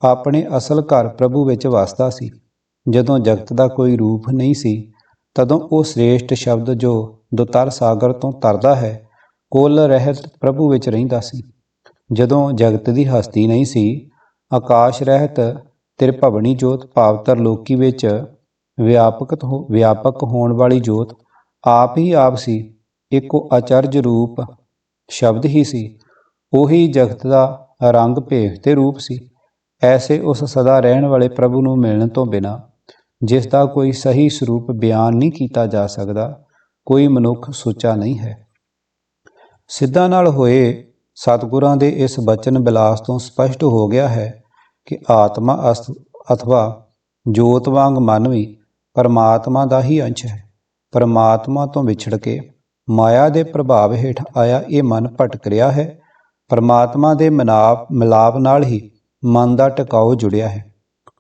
ਆਪਣੇ ਅਸਲ ਘਰ ਪ੍ਰਭੂ ਵਿੱਚ ਵਸਦਾ ਸੀ। ਜਦੋਂ ਜਗਤ ਦਾ ਕੋਈ ਰੂਪ ਨਹੀਂ ਸੀ, ਤਦੋਂ ਉਹ ਸ੍ਰੇਸ਼ਟ ਸ਼ਬਦ ਜੋ ਦੁਤਰ ਸਾਗਰ ਤੋਂ ਤਰਦਾ ਹੈ, ਕੁੱਲ ਰਹਿਤ ਪ੍ਰਭੂ ਵਿੱਚ ਰਹਿੰਦਾ ਸੀ। ਜਦੋਂ ਜਗਤ ਦੀ ਹਸਤੀ ਨਹੀਂ ਸੀ, ਆਕਾਸ਼ ਰਹਿਤ ਤਿਰਭਵਨੀ ਜੋਤ ਭਾਵਤਰ ਲੋਕੀ ਵਿੱਚ ਵਿਆਪਕ ਹੋ, ਵਿਆਪਕ ਹੋਣ ਵਾਲੀ ਜੋਤ ਆਪ ਹੀ ਆਪ ਸੀ, ਇੱਕੋ ਅਚਰਜ ਰੂਪ ਸ਼ਬਦ ਹੀ ਸੀ। ਉਹੀ ਜਗਤ ਦਾ ਰੰਗ ਭੇਖ ਤੇ ਰੂਪ ਸੀ। ਐਸੇ ਉਸ ਸਦਾ ਰਹਿਣ ਵਾਲੇ ਪ੍ਰਭੂ ਨੂੰ ਮਿਲਣ ਤੋਂ ਬਿਨਾ ਜਿਸ ਦਾ ਕੋਈ ਸਹੀ ਸਰੂਪ ਬਿਆਨ ਨਹੀਂ ਕੀਤਾ ਜਾ ਸਕਦਾ, ਕੋਈ ਮਨੁੱਖ ਸੁੱਚਾ ਨਹੀਂ ਹੈ। ਸਿੱਧਾਂ ਨਾਲ ਹੋਏ ਸਤਿਗੁਰਾਂ ਦੇ ਇਸ ਬਚਨ ਬਿਲਾਸ ਤੋਂ ਸਪਸ਼ਟ ਹੋ ਗਿਆ ਹੈ ਕਿ ਆਤਮਾ ਅਥਵਾ ਜੋਤ ਵਾਂਗ ਮਨ ਵੀ ਪਰਮਾਤਮਾ ਦਾ ਹੀ ਅੰਸ਼ ਹੈ। ਪਰਮਾਤਮਾ ਤੋਂ ਵਿਛੜ ਕੇ ਮਾਇਆ ਦੇ ਪ੍ਰਭਾਵ ਹੇਠ ਆਇਆ ਇਹ ਮਨ ਭਟਕ ਰਿਹਾ ਹੈ ਪਰਮਾਤਮਾ ਦੇ ਮਨਾਪ ਮਿਲਾਪ ਨਾਲ ਹੀ ਮਨ ਦਾ ਟਿਕਾਉ ਜੁੜਿਆ ਹੈ।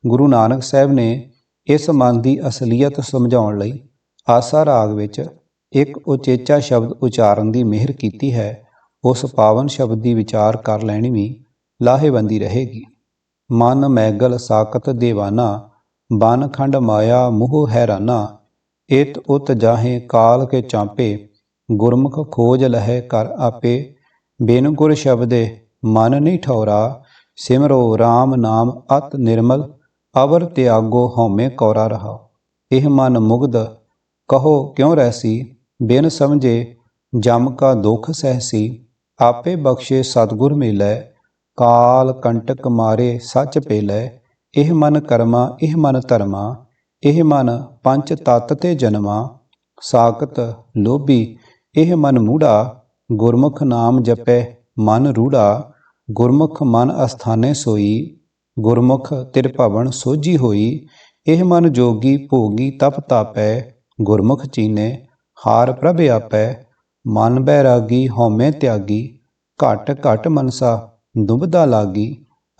ਗੁਰੂ ਨਾਨਕ ਸਾਹਿਬ ਨੇ ਇਸ ਮਨ ਦੀ ਅਸਲੀਅਤ ਸਮਝਾਉਣ ਲਈ ਆਸਾ ਰਾਗ ਵਿੱਚ ਇੱਕ ਉਚੇਚਾ ਸ਼ਬਦ ਉਚਾਰਨ ਦੀ ਮਿਹਰ ਕੀਤੀ ਹੈ। ਉਸ ਪਾਵਨ ਸ਼ਬਦ ਦੀ ਵਿਚਾਰ ਕਰ ਲੈਣੀ ਵੀ ਲਾਹੇਵੰਦੀ ਰਹੇਗੀ। ਮਨ ਮੈਗਲ ਸਾਕਤ ਦੇਵਾਨਾ, ਬਨ ਖੰਡ ਮਾਇਆ ਮੋਹ ਹੈਰਾਨਾ, ਇਤ ਉਤ ਜਾਹੇ ਕਾਲ ਕੇ ਚਾਂਪੇ, ਗੁਰਮੁਖ ਖੋਜ ਲਹੈ ਕਰ ਆਪੇ ਬਿਨ ਗੁਰ ਸ਼ਬਦੇ ਮਨ ਨਹੀਂ ਠੌਰਾ, ਸਿਮਰੋ RAM ਨਾਮ ਅਤ ਨਿਰਮਲ, ਅਵਰ ਤਿਆਗੋ ਹਉਮੈ ਕੌਰਾ ਰਹਾ ਇਹ ਮਨ ਮੁਗਧ, ਕਹੋ ਕਿਉ ਰਹਿਸੀ ਬਿਨ ਸਮਝੇ, ਜਮ ਕਾ ਦੁਖ ਸਹਿਸੀ, ਆਪੇ ਬਖਸ਼ੇ ਸਤਗੁਰ ਮਿਲੈ, ਕਾਲ ਕੰਟਕ ਮਾਰੇ ਸੱਚ ਪੇਲੈ। ਇਹ ਮਨ ਕਰਮਾ, ਇਹ ਮਨ ਧਰਮਾ, ਇਹ ਮਨ ਪੰਜ ਤਤ ਤੇ ਜਨਮਾ। ਸਾਕਤ ਲੋਭੀ, ਇਹ ਮਨ ਮੂੜਾ ਗੁਰਮੁਖ ਨਾਮ ਜਪੈ, ਮਨ ਰੂੜਾ, ਗੁਰਮੁਖ ਮਨ ਅਸਥਾਨੇ ਸੋਈ, ਗੁਰਮੁਖ ਤਿਰ ਭਵਨ ਸੋਝੀ ਹੋਈ, ਇਹ ਮਨ ਜੋਗੀ ਭੋਗੀ ਤਪ ਤਾਪੈ, ਗੁਰਮੁਖ ਚੀਨੇ ਹਾਰ ਪ੍ਰਭ ਆਪੈ, ਮਨ ਬੈਰਾਗੀ ਹਉਮੈ ਤਿਆਗੀ, ਘਟ ਘਟ ਮਨਸਾ ਦੁਬਦਾ ਲਾਗੀ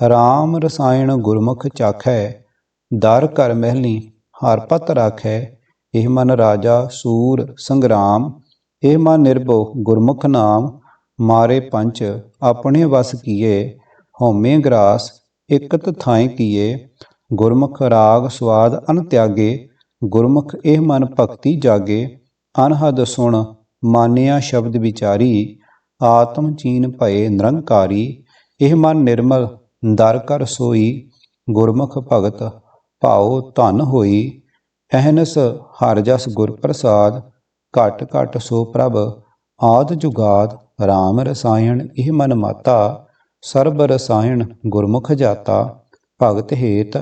RAM ਰਸਾਇਣ ਗੁਰਮੁਖ ਚਾਖੈ, ਦਰ ਕਰ ਮਹਿਲੀ ਹਰ ਪਤ ਰਾਖੈ, ਇਹ ਮਨ ਰਾਜਾ ਸੂਰ ਸੰਗਰਾਮ ਇਹ ਮਨ ਨਿਰਭਉ ਗੁਰਮੁਖ ਨਾਮ, ਮਾਰੇ ਪੰਚ, ਆਪਣੇ ਵਸ ਕੀਏ, ਹਉਮੈ ਗਰਾਸ, ਇਕਤ ਥਾਏ ਕੀਏ। ਗੁਰਮੁਖ ਰਾਗ ਸਵਾਦ ਅਨ ਤਿਆਗੇ, ਗੁਰਮੁਖ ਇਹ ਮਨ ਭਗਤੀ ਜਾਗੇ। ਅਨਹਦ ਸੁਣ, ਮਾਨਿਆ ਸ਼ਬਦ ਵਿਚਾਰੀ, ਆਤਮ ਚੀਨ ਭਏ ਨਿਰੰਕਾਰੀ। ਇਹ ਮਨ ਨਿਰਮਲ, ਦਰ ਕਰ ਸੋਈ, ਗੁਰਮੁਖ ਭਗਤ ਭਾਉ ਧਨ ਹੋਈ। ਅਹਨਸ ਹਰ ਜਸ ਗੁਰ ਪ੍ਰਸਾਦ ਘਟ ਘਟ ਸੋ ਪ੍ਰਭ, ਆਦ ਜੁਗਾਦ RAM ਰਸਾਇਣ ਇਹ ਮਨ ਮਾਤਾ, ਸਰਬ ਰਸਾਇਣ ਗੁਰਮੁਖ ਜਾਤਾ, ਭਗਤ ਹੇਤ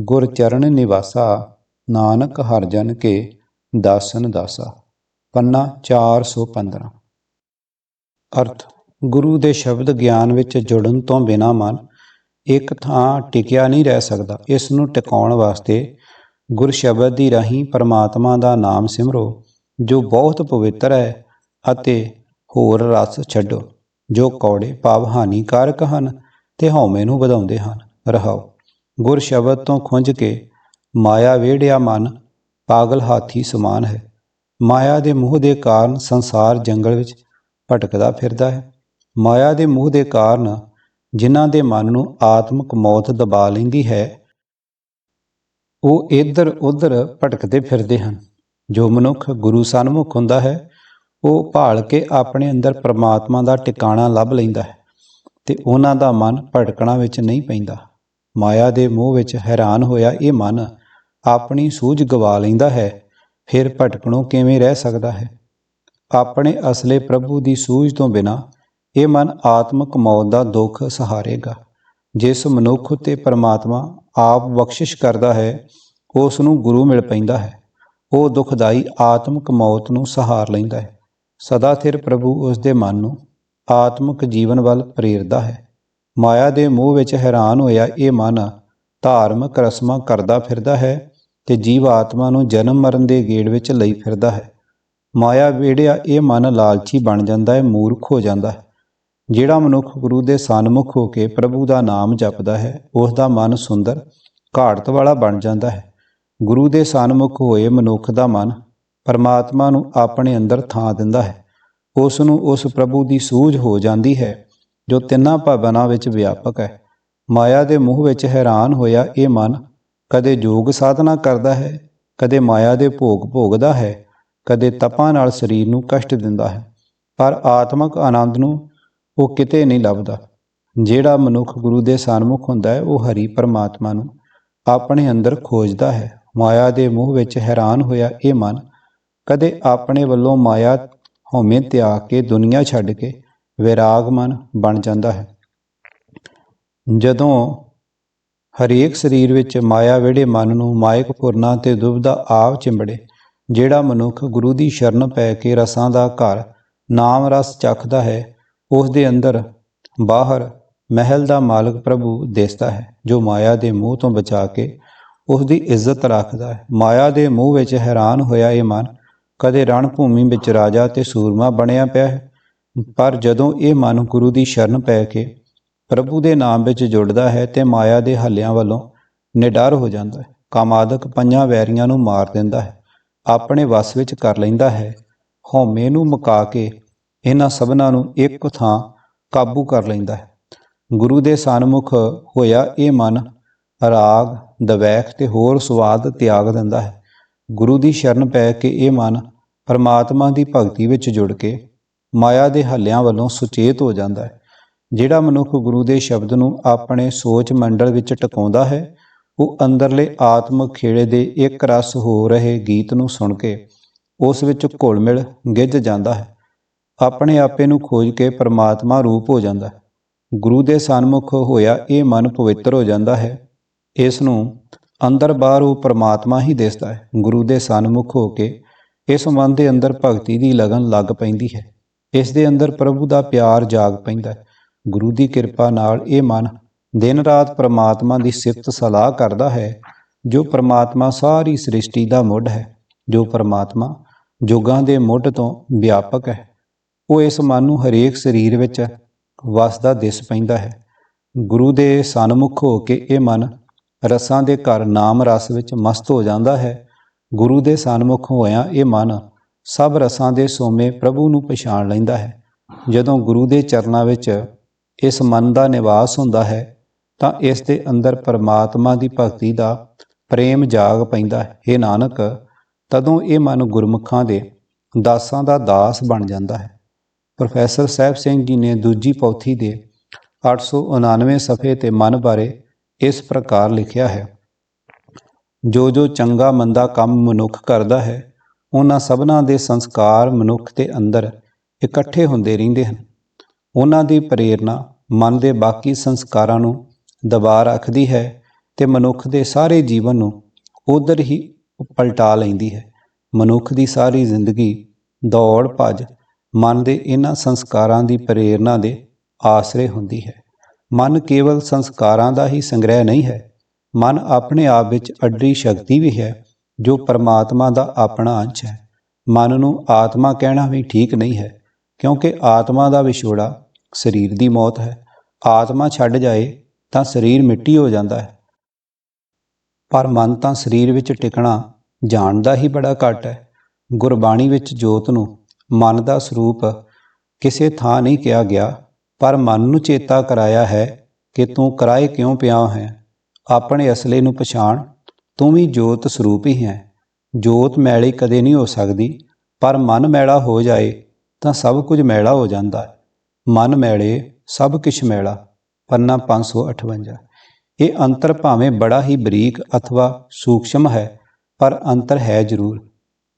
ਗੁਰ ਚਰਨ ਨਿਵਾਸਾ, ਨਾਨਕ ਹਰ ਜਨ ਕੇ ਦਾਸਨ ਦਾਸਾ। ਪੰਨਾ 415 ਅਰਥ, ਗੁਰੂ ਦੇ ਸ਼ਬਦ ਗਿਆਨ ਵਿੱਚ ਜੁੜਨ ਤੋਂ ਬਿਨਾ ਮਨ ਇੱਕ ਥਾਂ ਟਿਕਿਆ ਨਹੀਂ ਰਹਿ ਸਕਦਾ। ਇਸ ਨੂੰ ਟਿਕਾਉਣ ਵਾਸਤੇ ਗੁਰ ਸ਼ਬਦ ਦੀ ਰਾਹੀਂ ਪਰਮਾਤਮਾ ਦਾ ਨਾਮ ਸਿਮਰੋ ਜੋ ਬਹੁਤ ਪਵਿੱਤਰ ਹੈ ਅਤੇ ਹੋਰ ਰਸ ਛੱਡੋ, ਜੋ ਕੌੜੇ ਭਾਵ ਹਾਨੀਕਾਰਕ ਹਨ ਤੇ ਹਉਮੈ ਨੂੰ ਵਧਾਉਂਦੇ ਹਨ। ਰਹਾਓ, ਗੁਰ ਸ਼ਬਦ ਤੋਂ ਖੁੰਝ ਕੇ ਮਾਇਆ ਵੇੜਿਆ ਮਨ ਪਾਗਲ ਹਾਥੀ ਸਮਾਨ ਹੈ। ਮਾਇਆ ਦੇ ਮੋਹ ਦੇ ਕਾਰਨ ਸੰਸਾਰ ਜੰਗਲ ਵਿੱਚ ਭਟਕਦਾ ਫਿਰਦਾ ਹੈ। ਮਾਇਆ ਦੇ ਮੋਹ ਦੇ ਕਾਰਨ ਜਿਨ੍ਹਾਂ ਦੇ ਮਨ ਨੂੰ ਆਤਮਿਕ ਮੌਤ ਦਬਾ ਲੈਂਦੀ ਹੈ, ਉਹ ਇੱਧਰ ਉੱਧਰ ਭਟਕਦੇ ਫਿਰਦੇ ਹਨ। ਜੋ ਮਨੁੱਖ ਗੁਰੂ ਸਨਮੁਖ ਹੁੰਦਾ ਹੈ, ਉਹ ਭਾਲ ਕੇ ਆਪਣੇ ਅੰਦਰ ਪ੍ਰਮਾਤਮਾ ਦਾ ਟਿਕਾਣਾ ਲੱਭ ਲੈਂਦਾ ਹੈ ਤੇ ਉਹਨਾਂ ਦਾ ਮਨ ਭਟਕਣਾ ਵਿੱਚ ਨਹੀਂ ਪੈਂਦਾ। ਮਾਇਆ ਦੇ ਮੋਹ ਵਿੱਚ ਹੈਰਾਨ ਹੋਇਆ ਇਹ ਮਨ ਆਪਣੀ ਸੂਝ ਗਵਾ ਲੈਂਦਾ ਹੈ, ਫਿਰ ਭਟਕਣੋਂ ਕਿਵੇਂ ਰਹਿ ਸਕਦਾ ਹੈ? ਆਪਣੇ ਅਸਲੇ ਪ੍ਰਭੂ ਦੀ ਸੂਝ ਤੋਂ ਬਿਨਾ ਇਹ ਮਨ ਆਤਮਕ ਮੌਤ ਦਾ ਦੁੱਖ ਸਹਾਰੇਗਾ। ਜਿਸ ਮਨੁੱਖ ਉਤੇ ਪਰਮਾਤਮਾ ਆਪ ਬਖਸ਼ਿਸ਼ ਕਰਦਾ ਹੈ, ਉਸ ਨੂੰ ਗੁਰੂ ਮਿਲ ਪੈਂਦਾ ਹੈ। ਉਹ ਦੁਖਦਾਈ ਆਤਮਿਕ ਮੌਤ ਨੂੰ ਸਹਾਰ ਲੈਂਦਾ ਹੈ। ਸਦਾ ਸਿਰ ਪ੍ਰਭੂ ਉਸ ਦੇ ਮਨ ਨੂੰ ਆਤਮਿਕ ਜੀਵਨ ਵੱਲ ਪ੍ਰੇਰਦਾ ਹੈ। ਮਾਇਆ ਦੇ ਮੋਹ ਵਿੱਚ ਹੈਰਾਨ ਹੋਇਆ ਇਹ ਮਨ ਧਾਰਮਿਕ ਰਸਮਾਂ ਕਰਦਾ ਫਿਰਦਾ ਹੈ ਤੇ ਜੀਵ ਆਤਮਾ ਨੂੰ ਜਨਮ ਮਰਨ ਦੇ ਗੇੜ ਵਿੱਚ ਲਈ ਫਿਰਦਾ ਹੈ। ਮਾਇਆ ਵੇੜਿਆ ਇਹ ਮਨ ਲਾਲਚੀ ਬਣ ਜਾਂਦਾ ਹੈ, ਮੂਰਖ ਹੋ ਜਾਂਦਾ ਹੈ। ਜਿਹੜਾ ਮਨੁੱਖ ਗੁਰੂ ਦੇ ਸਨਮੁਖ ਹੋ ਕੇ ਪ੍ਰਭੂ ਦਾ ਨਾਮ ਜਪਦਾ ਹੈ, ਉਸ ਦਾ ਮਨ ਸੁੰਦਰ, ਘਾੜਤ ਵਾਲਾ ਬਣ ਜਾਂਦਾ ਹੈ। ਗੁਰੂ ਦੇ ਸਨਮੁਖ ਹੋਏ ਮਨੁੱਖ ਦਾ ਮਨ ਪਰਮਾਤਮਾ ਨੂੰ ਆਪਣੇ ਅੰਦਰ ਥਾਂ ਦਿੰਦਾ ਹੈ। ਉਸ ਨੂੰ ਉਸ ਪ੍ਰਭੂ ਦੀ ਸੂਝ ਹੋ ਜਾਂਦੀ ਹੈ, ਜੋ ਤਿੰਨਾਂ ਭਾਵਾਂ ਵਿੱਚ ਵਿਆਪਕ ਹੈ। ਮਾਇਆ ਦੇ ਮੋਹ ਵਿੱਚ ਹੈਰਾਨ ਹੋਇਆ ਇਹ ਮਨ ਕਦੇ ਯੋਗ ਸਾਧਨਾ ਕਰਦਾ ਹੈ, ਕਦੇ ਮਾਇਆ ਦੇ ਭੋਗ ਭੋਗਦਾ ਹੈ, ਕਦੇ ਤਪਾਂ ਨਾਲ ਸਰੀਰ ਨੂੰ ਕਸ਼ਟ ਦਿੰਦਾ ਹੈ। ਪਰ ਆਤਮਿਕ ਆਨੰਦ ਨੂੰ ਉਹ ਕਿਤੇ ਨਹੀਂ ਲੱਭਦਾ। ਜਿਹੜਾ ਮਨੁੱਖ ਗੁਰੂ ਦੇ ਸਨਮੁਖ ਹੁੰਦਾ ਹੈ, ਉਹ ਹਰੀ ਪਰਮਾਤਮਾ ਨੂੰ ਆਪਣੇ ਅੰਦਰ ਖੋਜਦਾ ਹੈ। ਮਾਇਆ ਦੇ ਮੋਹ ਵਿੱਚ ਹੈਰਾਨ ਹੋਇਆ ਇਹ ਮਨ, ਕਦੇ ਆਪਣੇ ਵੱਲੋਂ ਮਾਇਆ ਹਉਮੈ ਤਿਆਗ ਕੇ ਦੁਨੀਆ ਛੱਡ ਕੇ ਵਿਰਾਗ ਮਨ ਬਣ ਜਾਂਦਾ ਹੈ। ਜਦੋਂ ਹਰੇਕ ਸਰੀਰ ਵਿੱਚ ਮਾਇਆ ਵਿੜੇ ਮਨ ਨੂੰ ਮਾਇਕ ਪੁਰਨਾ ਤੇ ਦੁਬਦਾ ਆਵ ਚਿੰਬੜੇ, ਜਿਹੜਾ ਮਨੁੱਖ ਗੁਰੂ ਦੀ ਸ਼ਰਨ ਪੈ ਕੇ ਰਸਾਂ ਦਾ ਘਰ ਨਾਮ ਰਸ ਚੱਖਦਾ ਹੈ, ਉਸ ਦੇ ਅੰਦਰ ਬਾਹਰ ਮਹਿਲ ਦਾ ਮਾਲਕ ਪ੍ਰਭੂ ਦਿਸਦਾ ਹੈ, ਜੋ ਮਾਇਆ ਦੇ ਮੋਹ ਤੋਂ ਬਚਾ ਕੇ ਉਸ ਦੀ ਇੱਜ਼ਤ ਰੱਖਦਾ ਹੈ। ਮਾਇਆ ਦੇ ਮੂੰਹ ਵਿੱਚ ਹੈਰਾਨ ਹੋਇਆ ਇਹ ਮਨ, ਕਦੇ ਰਣ ਭੂਮੀ ਵਿੱਚ ਰਾਜਾ ਤੇ ਸੂਰਮਾ ਬਣਿਆ ਪਿਆ ਹੈ। ਪਰ ਜਦੋਂ ਇਹ ਮਨ ਗੁਰੂ ਦੀ ਸ਼ਰਨ ਪੈ ਕੇ ਪ੍ਰਭੂ ਦੇ ਨਾਮ ਵਿੱਚ ਜੁੜਦਾ ਹੈ ਤੇ ਮਾਇਆ ਦੇ ਹੱਲਿਆਂ ਵੱਲੋਂ ਨਿਡਰ ਹੋ ਜਾਂਦਾ ਹੈ, ਕਾਮਾਦਕ ਪੰਜਾਂ ਵੈਰੀਆਂ ਨੂੰ ਮਾਰ ਦਿੰਦਾ ਹੈ, ਆਪਣੇ ਵਸ ਵਿੱਚ ਕਰ ਲੈਂਦਾ ਹੈ, ਹਉਮੈ ਨੂੰ ਮੁਕਾ ਕੇ ਇਹਨਾਂ ਸਭਨਾਂ ਨੂੰ ਇੱਕ ਥਾਂ ਕਾਬੂ ਕਰ ਲੈਂਦਾ ਹੈ। ਗੁਰੂ ਦੇ ਸਨਮੁਖ ਹੋਇਆ ਇਹ ਮਨ ਰਾਗ, ਦਵੈਖ ਤੇ ਹੋਰ ਸਵਾਦ ਤਿਆਗ ਦਿੰਦਾ ਹੈ। ਗੁਰੂ ਦੀ ਸ਼ਰਨ ਪੈ ਕੇ ਇਹ ਮਨ ਪਰਮਾਤਮਾ ਦੀ ਭਗਤੀ ਵਿੱਚ ਜੁੜ ਕੇ ਮਾਇਆ ਦੇ ਹੱਲਿਆਂ ਵੱਲੋਂ ਸੁਚੇਤ ਹੋ ਜਾਂਦਾ ਹੈ। ਜਿਹੜਾ ਮਨੁੱਖ ਗੁਰੂ ਦੇ ਸ਼ਬਦ ਨੂੰ ਆਪਣੇ ਸੋਚ ਮੰਡਲ ਵਿੱਚ ਟਿਕਾਉਂਦਾ ਹੈ, ਉਹ ਅੰਦਰਲੇ ਆਤਮਿਕ ਖੇੜੇ ਦੇ ਇੱਕ ਰਸ ਹੋ ਰਹੇ ਗੀਤ ਨੂੰ ਸੁਣ ਕੇ ਉਸ ਵਿੱਚ ਘੁਲ ਮਿਲ ਗਿੱਜ ਜਾਂਦਾ ਹੈ। ਆਪਣੇ ਆਪੇ ਨੂੰ ਖੋਜ ਕੇ ਪਰਮਾਤਮਾ ਰੂਪ ਹੋ ਜਾਂਦਾ ਹੈ। ਗੁਰੂ ਦੇ ਸਨਮੁਖ ਹੋਇਆ ਇਹ ਮਨ ਪਵਿੱਤਰ ਹੋ ਜਾਂਦਾ ਹੈ। ਇਸ ਨੂੰ ਅੰਦਰ ਬਾਹਰ ਉਹ ਪਰਮਾਤਮਾ ਹੀ ਦਿਸਦਾ ਹੈ। ਗੁਰੂ ਦੇ ਸਨਮੁਖ ਹੋ ਕੇ ਇਸ ਮਨ ਦੇ ਅੰਦਰ ਭਗਤੀ ਦੀ ਲਗਨ ਲੱਗ ਪੈਂਦੀ ਹੈ। ਇਸ ਦੇ ਅੰਦਰ ਪ੍ਰਭੂ ਦਾ ਪਿਆਰ ਜਾਗ ਪੈਂਦਾ ਹੈ। ਗੁਰੂ ਦੀ ਕਿਰਪਾ ਨਾਲ ਇਹ ਮਨ ਦਿਨ ਰਾਤ ਪਰਮਾਤਮਾ ਦੀ ਸਿਫਤ ਸਲਾਹ ਕਰਦਾ ਹੈ, ਜੋ ਪਰਮਾਤਮਾ ਸਾਰੀ ਸ੍ਰਿਸ਼ਟੀ ਦਾ ਮੁੱਢ ਹੈ, ਜੋ ਪਰਮਾਤਮਾ ਜੁਗਾਂ ਦੇ ਮੁੱਢ ਤੋਂ ਵਿਆਪਕ ਹੈ। ਉਹ ਇਸ ਮਨ ਨੂੰ ਹਰੇਕ ਸਰੀਰ ਵਿੱਚ ਵਸਦਾ ਦਿਸ ਪੈਂਦਾ ਹੈ। ਗੁਰੂ ਦੇ ਸਨਮੁਖ ਹੋ ਕੇ ਇਹ ਮਨ ਰਸਾਂ ਦੇ ਘਰ ਨਾਮ ਰਸ ਵਿੱਚ ਮਸਤ ਹੋ ਜਾਂਦਾ ਹੈ। ਗੁਰੂ ਦੇ ਸਨਮੁਖ ਹੋਇਆ ਇਹ ਮਨ ਸਭ ਰਸਾਂ ਦੇ ਸੋਮੇ ਪ੍ਰਭੂ ਨੂੰ ਪਛਾਣ ਲੈਂਦਾ ਹੈ। ਜਦੋਂ ਗੁਰੂ ਦੇ ਚਰਨਾਂ ਵਿੱਚ ਇਸ ਮਨ ਦਾ ਨਿਵਾਸ ਹੁੰਦਾ ਹੈ, ਤਾਂ ਇਸ ਦੇ ਅੰਦਰ ਪਰਮਾਤਮਾ ਦੀ ਭਗਤੀ ਦਾ ਪ੍ਰੇਮ ਜਾਗ ਪੈਂਦਾ ਹੈ। ਇਹ ਨਾਨਕ, ਤਦੋਂ ਇਹ ਮਨ ਗੁਰਮੁਖਾਂ ਦੇ ਦਾਸਾਂ ਦਾ ਦਾਸ ਬਣ ਜਾਂਦਾ ਹੈ। ਪ੍ਰੋਫੈਸਰ ਸਾਹਿਬ ਸਿੰਘ ਜੀ ਨੇ ਦੂਜੀ ਪੌਥੀ ਦੇ 899 ਸਫੇ ਤੇ ਮਨ ਬਾਰੇ ਇਸ ਪ੍ਰਕਾਰ ਲਿਖਿਆ ਹੈ, ਜੋ ਜੋ ਚੰਗਾ ਮੰਦਾ ਕੰਮ ਮਨੁੱਖ ਕਰਦਾ ਹੈ, ਉਹਨਾਂ ਸਭਨਾਂ ਦੇ ਸੰਸਕਾਰ ਮਨੁੱਖ ਦੇ ਅੰਦਰ ਇਕੱਠੇ ਹੁੰਦੇ ਰਹਿੰਦੇ ਹਨ। ਉਹਨਾਂ ਦੀ ਪ੍ਰੇਰਣਾ ਮਨ ਦੇ ਬਾਕੀ ਸੰਸਕਾਰਾਂ ਨੂੰ ਦਬਾ ਰੱਖਦੀ ਹੈ ਤੇ ਮਨੁੱਖ ਦੇ ਸਾਰੇ ਜੀਵਨ ਨੂੰ ਉਧਰ ਹੀ ਪਲਟਾ ਲੈਂਦੀ ਹੈ। ਮਨੁੱਖ ਦੀ ਸਾਰੀ ਜ਼ਿੰਦਗੀ ਦੌੜ ਭੱਜ ਮਨ ਦੇ ਇਹਨਾਂ ਸੰਸਕਾਰਾਂ ਦੀ ਪ੍ਰੇਰਣਾ ਦੇ ਆਸਰੇ ਹੁੰਦੀ ਹੈ। ਮਨ ਕੇਵਲ ਸੰਸਕਾਰਾਂ ਦਾ ਹੀ ਸੰਗ੍ਰਹਿ ਨਹੀਂ ਹੈ, ਮਨ ਆਪਣੇ ਆਪ ਵਿੱਚ ਅਡਰੀ ਸ਼ਕਤੀ ਵੀ ਹੈ, ਜੋ ਪਰਮਾਤਮਾ ਦਾ ਆਪਣਾ ਅੰਸ਼ ਹੈ। ਮਨ ਨੂੰ ਆਤਮਾ ਕਹਿਣਾ ਵੀ ਠੀਕ ਨਹੀਂ ਹੈ, ਕਿਉਂਕਿ ਆਤਮਾ ਦਾ ਵਿਛੋੜਾ ਸਰੀਰ ਦੀ ਮੌਤ ਹੈ। ਆਤਮਾ ਛੱਡ ਜਾਏ ਤਾਂ ਸਰੀਰ ਮਿੱਟੀ ਹੋ ਜਾਂਦਾ ਹੈ। ਪਰ ਮਨ ਤਾਂ ਸਰੀਰ ਵਿੱਚ ਟਿਕਣਾ ਜਾਣਦਾ ਹੀ ਬੜਾ ਘੱਟ ਹੈ। ਗੁਰਬਾਣੀ ਵਿੱਚ ਜੋਤ ਨੂੰ ਮਨ ਦਾ ਸਰੂਪ ਕਿਸੇ ਥਾਂ ਨਹੀਂ ਕਿਹਾ ਗਿਆ ਪਰ ਮਨ ਨੂੰ ਚੇਤਾ ਕਰਾਇਆ ਹੈ ਕਿ ਤੂੰ ਕਰਾਏ ਕਿਉਂ ਪਿਆ ਹੈ? ਆਪਣੇ ਅਸਲੇ ਨੂੰ ਪਛਾਣ। ਤੂੰ ਵੀ ਜੋਤ ਸਰੂਪ ਹੀ ਹੈ। ਜੋਤ ਮੈਲੀ ਕਦੇ ਨਹੀਂ ਹੋ ਸਕਦੀ। ਪਰ ਮਨ ਮੈਲਾ ਹੋ ਜਾਏ ਤਾਂ ਸਭ ਕੁਝ ਮੈਲਾ ਹੋ ਜਾਂਦਾ ਹੈ। ਮਨ ਮੈਲੇ, ਸਭ ਕੁਝ ਮੈਲਾ। ਪੰਨਾ 558 ਇਹ ਅੰਤਰ ਭਾਵੇਂ ਬੜਾ ਹੀ ਬਰੀਕ ਅਥਵਾ ਸੂਖਸ਼ਮ ਹੈ, ਪਰ ਅੰਤਰ ਹੈ ਜ਼ਰੂਰ।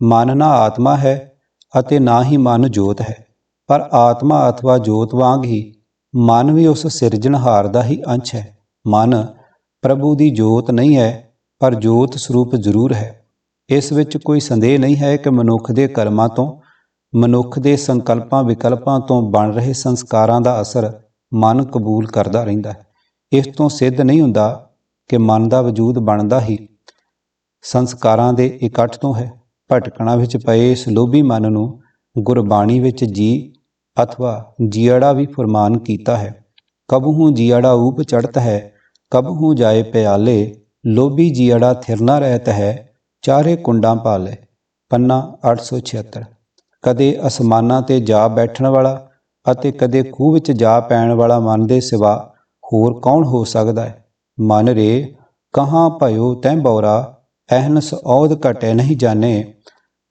ਮਨ ਨਾ ਆਤਮਾ ਹੈ ਅਤੇ ਨਾ ਹੀ ਮਨ ਜੋਤ ਹੈ। ਪਰ ਆਤਮਾ ਅਥਵਾ ਜੋਤ ਵਾਂਗ ਹੀ ਮਨ ਵੀ ਉਸ ਸਿਰਜਣਹਾਰ ਦਾ ਹੀ ਅੰਸ਼ ਹੈ। ਮਨ ਪ੍ਰਭੂ ਦੀ ਜੋਤ ਨਹੀਂ ਹੈ, ਪਰ ਜੋਤ ਸਰੂਪ ਜ਼ਰੂਰ ਹੈ। ਇਸ ਵਿੱਚ ਕੋਈ ਸੰਦੇਹ ਨਹੀਂ ਹੈ ਕਿ ਮਨੁੱਖ ਦੇ ਕਰਮਾਂ ਤੋਂ, ਮਨੁੱਖ ਦੇ ਸੰਕਲਪਾਂ ਵਿਕਲਪਾਂ ਤੋਂ ਬਣ ਰਹੇ ਸੰਸਕਾਰਾਂ ਦਾ ਅਸਰ ਮਨ ਕਬੂਲ ਕਰਦਾ ਰਹਿੰਦਾ ਹੈ। ਇਸ ਤੋਂ ਸਿੱਧ ਨਹੀਂ ਹੁੰਦਾ ਕਿ ਮਨ ਦਾ ਵਜੂਦ ਬਣਦਾ ਹੀ ਸੰਸਕਾਰਾਂ ਦੇ ਇਕੱਠ ਤੋਂ ਹੈ। ਭਟਕਣਾ ਵਿੱਚ ਪਏ ਇਸ ਲੋਭੀ ਮਨ ਨੂੰ ਗੁਰਬਾਣੀ ਵਿੱਚ ਜੀ ਅਥਵਾ ਜੀੜਾ ਵੀ ਫਰਮਾਨ ਕੀਤਾ ਹੈ ਕਬਹੂ ਜੀੜਾ ਊਪ ਚੜਤ ਹੈ ਕਬਹੂ ਜਾਏ ਪਿਆਲੇ ਲੋਭੀ ਜੀੜਾ ਥਿਰਨਾ ਰਹਿਤ ਹੈ ਚਾਰੇ ਕੁੰਡਾਂ ਪਾਲੇ ਪੰਨਾ 876 ਕਦੇ ਅਸਮਾਨਾਂ ਤੇ ਜਾ ਬੈਠਣ ਵਾਲਾ ਅਤੇ ਕਦੇ ਖੂਹ ਵਿੱਚ ਜਾ ਪੈਣ ਵਾਲਾ ਮਨ ਦੇ ਸਿਵਾ ਹੋਰ ਕੌਣ ਹੋ ਸਕਦਾ ਹੈ ਮਨ ਰੇ ਕਹਾਂ ਭਇਓ ਤੈ ਬੌਰਾ ਅਹਨਸ ਔਦ ਘਟੇ ਨਹੀਂ ਜਾਣੇ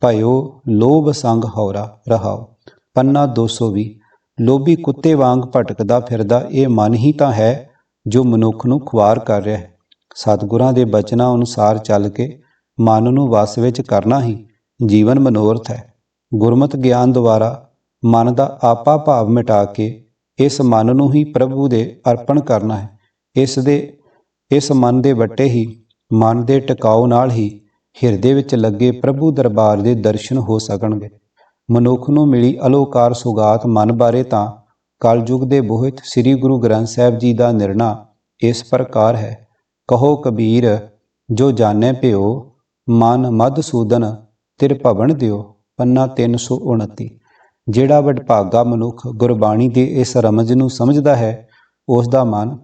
ਭਇਓ ਲੋਭ ਸੰਗ ਹੌਰਾ ਰਹਾਓ ਪੰਨਾ 220 ਲੋਭੀ ਕੁੱਤੇ ਵਾਂਗ ਭਟਕਦਾ ਫਿਰਦਾ, ਇਹ ਮਨ ਹੀ ਤਾਂ ਹੈ ਜੋ ਮਨੁੱਖ ਨੂੰ ਖੁਆਰ ਕਰ ਰਿਹਾ ਹੈ। ਸਤਿਗੁਰਾਂ ਦੇ ਬਚਨਾਂ ਅਨੁਸਾਰ ਚੱਲ ਕੇ ਮਨ ਨੂੰ ਵਸ ਵਿੱਚ ਕਰਨਾ ਹੀ ਜੀਵਨ ਮਨੋਰਥ ਹੈ। ਗੁਰਮਤ ਗਿਆਨ ਦੁਆਰਾ ਮਨ ਦਾ ਆਪਾ ਭਾਵ ਮਿਟਾ ਕੇ ਇਸ ਮਨ ਨੂੰ ਹੀ ਪ੍ਰਭੂ ਦੇ ਅਰਪਣ ਕਰਨਾ ਹੈ। ਇਸ ਦੇ, ਇਸ ਮਨ ਦੇ ਵੱਟੇ ਹੀ ਮਨ ਦੇ ਟਿਕਾਉ ਨਾਲ ਹੀ ਹਿਰਦੇ ਵਿੱਚ ਲੱਗੇ ਪ੍ਰਭੂ ਦਰਬਾਰ ਦੇ ਦਰਸ਼ਨ ਹੋ ਸਕਣਗੇ। ਮਨੁੱਖ ਨੂੰ ਮਿਲੀ ਅਲੋਕਾਰ ਸੁਗਾਤ ਮਨ ਬਾਰੇ ਤਾਂ ਕਲਯੁਗ ਦੇ ਬੋਹਿਤ ਸ੍ਰੀ ਗੁਰੂ ਗ੍ਰੰਥ ਸਾਹਿਬ ਜੀ ਦਾ ਨਿਰਣਾ ਇਸ ਪ੍ਰਕਾਰ ਹੈ। ਕਹੋ ਕਬੀਰ, ਜੋ ਜਾਣੈ ਭਿਓ, ਮਨ ਮਦਸੂਦਨ ਤਿਰ ਭਵਨ ਦਿਓ, ਪੰਨਾ 329 ਜਿਹੜਾ ਵਡਭਾਗਾ ਮਨੁੱਖ ਗੁਰਬਾਣੀ ਦੇ ਇਸ ਰਮਜ ਨੂੰ ਸਮਝਦਾ ਹੈ ਉਸ ਦਾ ਮਨ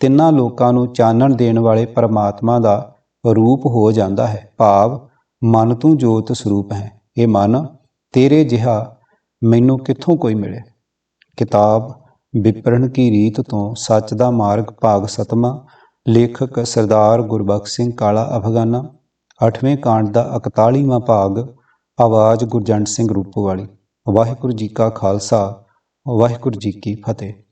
ਤਿੰਨਾਂ ਲੋਕਾਂ ਨੂੰ ਚਾਨਣ ਦੇਣ ਵਾਲੇ ਪਰਮਾਤਮਾ ਦਾ ਰੂਪ ਹੋ ਜਾਂਦਾ ਹੈ। ਭਾਵ ਮਨ ਤੂੰ ਜੋਤ ਸਰੂਪ ਹੈ। ਇਹ ਮਨ ਤੇਰੇ ਜਿਹਾ ਮੈਨੂੰ ਕਿੱਥੋਂ ਕੋਈ ਮਿਲੇ? ਕਿਤਾਬ ਵਿਪਰਨ ਕੀ ਰੀਤ ਤੋਂ ਸੱਚ ਦਾ ਮਾਰਗ ਭਾਗ ਸਤਮਾ, ਲੇਖਕ ਸਰਦਾਰ ਗੁਰਬਖਸ਼ ਸਿੰਘ ਕਾਲਾ ਅਫਗਾਨਾ 8ਵੇਂ ਕਾਂਡ ਦਾ 41ਵਾਂ ਭਾਗ, ਆਵਾਜ਼ ਗੁਰਜੰਟ ਸਿੰਘ ਰੂਪੋਵਾਲੀ। ਵਾਹਿਗੁਰੂ ਜੀ ਕਾ ਖਾਲਸਾ, ਵਾਹਿਗੁਰੂ ਜੀ ਕੀ ਫਤਿਹ।